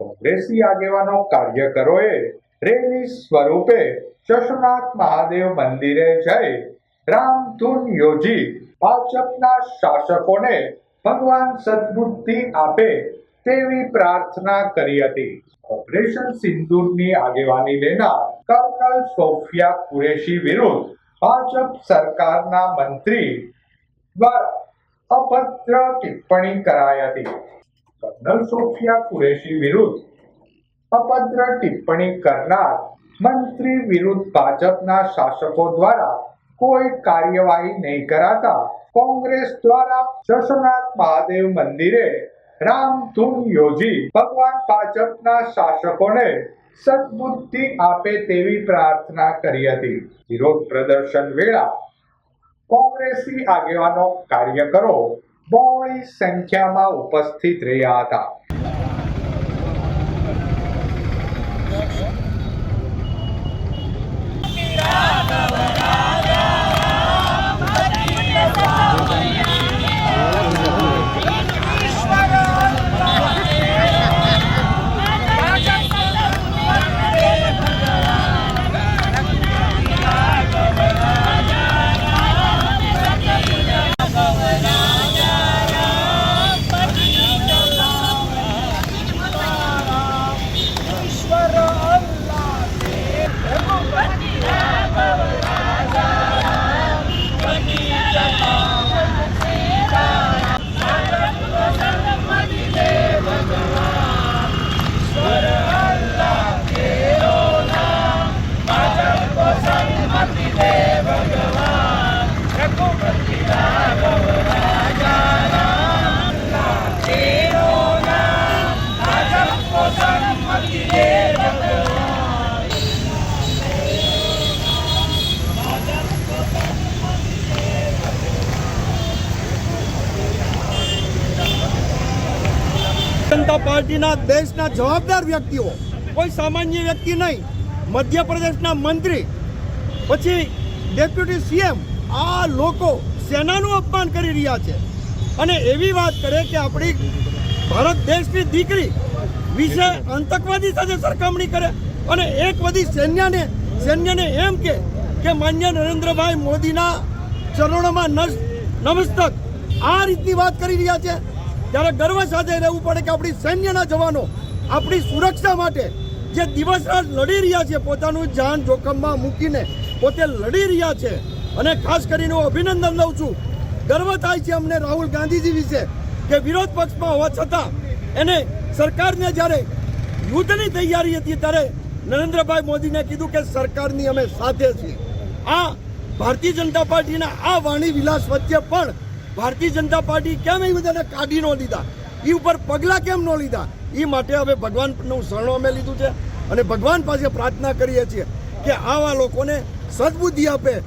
કોંગ્રેસી આગેવાનો કાર્યકરોએ રેલી સ્વરૂપે શશનાથ મહાદેવ મંદિરે જઈ રામધૂન યોજી ભાજપના શાસકોને ભગવાન સદબુદ્ધિ આપે તેવી પ્રાર્થના કરી હતી. ઓપરેશન સિંદૂરની આગેવાની લેનાર કર્નલ સોફિયા કુરેશી વિરુદ્ધ ભાજપ સરકારના મંત્રી દ્વારા અભદ્ર ટિપ્પણી કરાઈ હતી. કર્નલ સોફિયા કુરેશી વિરુદ્ધ અભદ્ર ટિપ્પણી કરનાર મંત્રી વિરુદ્ધ ભાજપના શાસકો દ્વારા કોઈ કાર્યવાહી નહીં કરાતા કોંગ્રેસ દ્વારા શશનાથ મહાદેવ મંદિરે રામધૂન યોજી ભગવાન ભાજપના શાસકોને સદબુદ્ધિ આપે તેવી પ્રાર્થના કરી હતી. વિરોધ પ્રદર્શન વેળા કોંગ્રેસી આગેવાનો કાર્યકરો બહોળી સંખ્યામાં ઉપસ્થિત રહ્યા હતા. જનતા પાર્ટીના દેશના જવાબદાર વ્યક્તિઓ, કોઈ સામાન્ય વ્યક્તિ નહીં, મધ્યપ્રદેશના મંત્રી, પછી ડેપ્યુટી સીએમ, આ લોકો સેનાનું અપમાન કરી રહ્યા છે. અને એવી વાત કરે કે આપણી ભારત દેશની દીકરી વિશે આતંકવાદી સાથે સરખામણી કરે અને એક બધી સૈન્યને સૈન્યને એમ કે કે માન્ય નરેન્દ્રભાઈ મોદીના ચરણોમાં નમસ્તક. આ રીતની વાત કરી રહ્યા છે. ત્યારે ગર્વ સાથે રહેવું પડે કે આપણી સૈન્યના જવાનો આપણી સુરક્ષા માટે જે દિવસ રાત લડી રહ્યા છે, પોતાનું જાન જોખમમાં મૂકીને પોતે લડી રહ્યા છે. અને ખાસ કરીને હું અભિનંદન લઉં છું. ગર્વ થાય છે અમને રાહુલ ગાંધીજી વિશે કે વિરોધ પક્ષમાં હોવા છતાં એને સરકારને જ્યારે યુદ્ધની તૈયારી હતી ત્યારે નરેન્દ્રભાઈ મોદીને કીધું કે સરકારની અમે સાથે છીએ. આ ભારતીય જનતા પાર્ટીના આ વાણી વિલાસ વચ્ચે પણ ભારતીય જનતા પાર્ટી કેમ એ બધાને કાઢી ન લીધા એ ઉપર પગલાં કેમ ન લીધા? એ માટે હવે ભગવાનનું શરણો અમે લીધું છે અને ભગવાન પાસે પ્રાર્થના કરીએ છીએ કે આવા લોકોને સદબુદ્ધિ આપે